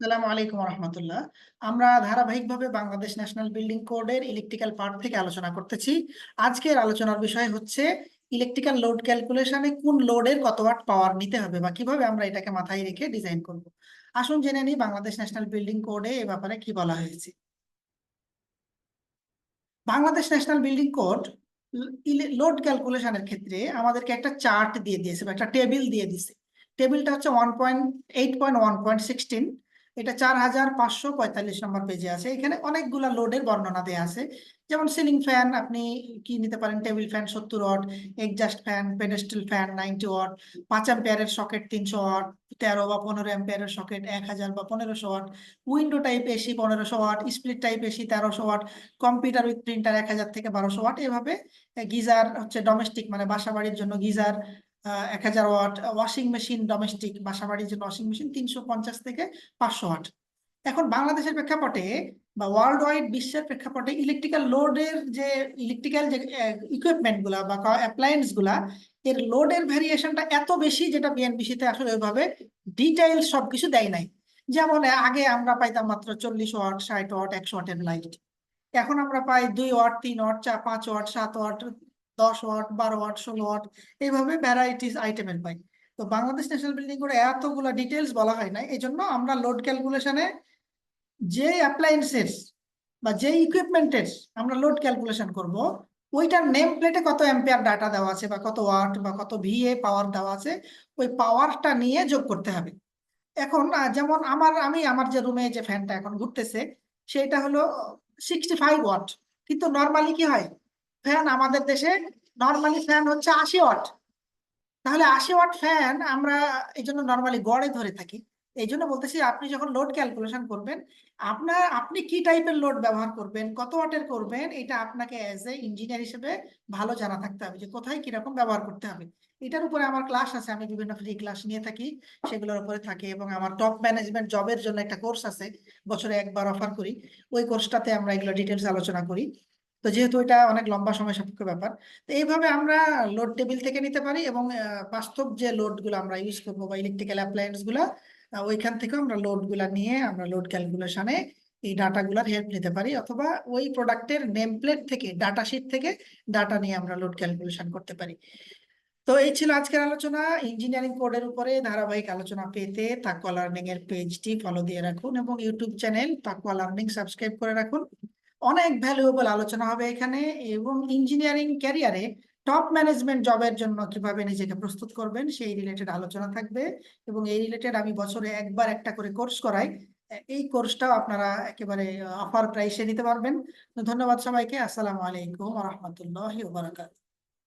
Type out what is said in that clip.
আসসালামু আলাইকুম রহমতুল্লাহ। আমরা ধারাবাহিকভাবে বাংলাদেশ ন্যাশনাল বিল্ডিং কোডের ইলেকট্রিক্যাল পার্ট থেকে আলোচনা করতেছি। আজকের আলোচনার বিষয় হচ্ছে ইলেকট্রিক্যাল লোড ক্যালকুলেশনে কোন লোডের কত ওয়াট পাওয়ার নিতে হবে বা কীভাবে আমরা এটাকে মাথায় রেখে ডিজাইন করব। আসুন জেনে নিই বাংলাদেশ ন্যাশনাল বিল্ডিং কোডে এ ব্যাপারে কি বলা হয়েছে। Bangladesh national building code load ক্যালকুলেশনের ক্ষেত্রে আমাদেরকে একটা চার্ট দিয়ে দিয়েছে বা একটা টেবিল দিয়ে দিয়েছে। টেবিলটা হচ্ছে one point, eight point, one point sixteen. এটা চার হাজার পাঁচশো পঁয়তাল্লিশ নম্বর পেজে আছে। এখানে অনেকগুলা লোডের বর্ণনা দেওয়া আছে। যেমন সিলিং ফ্যান আপনি কি নিতে পারেন? টেবিল ফ্যান সত্তর watt exhaust fan pedestal fan ninety watt পাঁচ অ্যাম্পিয়ারের সকেট তিনশো ওয়াট তেরো বা পনেরো অ্যাম্পিয়ারের সকেট এক হাজার বা পনেরোশো ওয়াট উইন্ডো টাইপ এসি পনেরোশো ওয়াট স্প্লিট টাইপ এসি তেরোশো ওয়াট কম্পিউটার উইথ প্রিন্টার এক হাজার থেকে বারোশো ওয়াট এভাবে গিজার হচ্ছে ডোমেস্টিক মানে বাসা বাড়ির জন্য গিজার এক হাজার ওয়াট ওয়াশিং মেশিন ডোমেস্টিক বাসা বাড়ির জন্য ওয়াশিং মেশিন তিনশো পঞ্চাশ থেকে পাঁচশো ওয়াট। এখন বাংলাদেশের প্রেক্ষাপটে বা ওয়ার্ল্ড ওয়াইড বিশ্বের প্রেক্ষাপটে ইলেকট্রিক্যাল লোডের যে ইলেকট্রিক্যাল যে ইকুইপমেন্টগুলা বা অ্যাপ্লায়েন্সগুলা, এর লোডের ভ্যারিয়েশনটা এত বেশি যেটা বিএনবিসি তে আসলে ওইভাবে ডিটেইল সবকিছু দেয় নাই। যেমন আগে আমরা পাইতাম মাত্র চল্লিশ ওয়াট, ষাট ওয়াট, একশো ওয়াটের লাইট এখন আমরা পাই দুই ওয়াট, তিন ওয়াট চার পাঁচ ওয়াট, সাত ওয়াট দশ ওয়াট, বারো ওয়াট, ষোলো ওয়াট, এইভাবে ভ্যারাইটিস আইটেমের পাই। তো বাংলাদেশ ন্যাশনাল বিল্ডিং করে এতগুলো ডিটেলস বলা হয় না এই জন্য আমরা লোড ক্যালকুলেশনে যে অ্যাপ্লায়েন্সের বা যে ইকুইপমেন্টের আমরা লোড ক্যালকুলেশন করব, ওইটার নেম প্লেটে কত অ্যাম্পিয়ার ডাটা দেওয়া আছে, বা কত ওয়াট বা কত ভিএ পাওয়ার দেওয়া আছে, ওই পাওয়ারটা নিয়ে যোগ করতে হবে। এখন যেমন আমার, আমি আমার যে রুমে যে ফ্যানটা এখন ঘুরতেছে, সেটা হলো সিক্সটি ফাইভ ওয়াট কিন্তু নর্মালি কি হয়? ফ্যান আমাদের দেশে নর্মালি ফ্যান হচ্ছে আশি ওয়াট তাহলে আশি ওয়াট ফ্যান আমরা এই জন্য নর্মালি গড়ে ধরে থাকি। এই জন্য বলতেছি আপনি যখন লোড ক্যালকুলেশন করবেন, আপনার, আপনি কি টাইপের লোড ব্যবহার করবেন, কত ওয়াটের করবেন, এটা আপনাকে অ্যাজ এ ইঞ্জিনিয়ার হিসেবে ভালো জানা থাকতে হবে যে কোথায় কীরকম ব্যবহার করতে হবে। এটার উপরে আমার ক্লাস আছে, আমি বিভিন্ন ফ্রি ক্লাস নিয়ে থাকি, সেগুলোর উপরে থাকে এবং আমার টপ ম্যানেজমেন্ট জবের জন্য একটা কোর্স আছে, বছরে একবার অফার করি। ওই কোর্সটাতে আমরা এগুলো ডিটেলস আলোচনা করি। তো যেহেতু এটা অনেক লম্বা সময় সাপেক্ষ ব্যাপার, তো এইভাবে আমরা লোড টেবিল থেকে নিতে পারি এবং বাস্তব যে লোডগুলো আমরা ইউজ করব বা ইলেকট্রিক্যাল অ্যাপ্লায়েন্সগুলা ওইখান থেকে আমরা লোডগুলা নিয়ে আমরা লোড ক্যালকুলেশনে এই ডাটাগুলোর হেল্প নিতে পারি অথবা ওই প্রোডাক্টের নেম প্লেট থেকে ডাটা শিট থেকে ডাটা নিয়ে আমরা লোড ক্যালকুলেশন করতে পারি। তো এই ছিল আজকের আলোচনা। ইঞ্জিনিয়ারিং কোডের উপরে ধারাবাহিক আলোচনা পেতে তাকুয়া লার্নিং এর পেজটি ফলো দিয়ে রাখুন এবং ইউটিউব চ্যানেল তাকুয়া লার্নিং সাবস্ক্রাইব করে রাখুন। অনেক ভ্যালুয়েবল আলোচনা হবে এখানে এবং ইঞ্জিনিয়ারিং ক্যারিয়ারে টপ ম্যানেজমেন্ট জবের জন্য কীভাবে নিজেকে প্রস্তুত করবেন সেই রিলেটেড আলোচনা থাকবে এবং এই রিলেটেড আমি বছরে একবার একটা করে কোর্স করাই। এই কোর্সটাও আপনারা একেবারে অফার প্রাইসে নিতে পারবেন। ধন্যবাদ সবাইকে। আসসালামু আলাইকুম রহমতুল্লাহ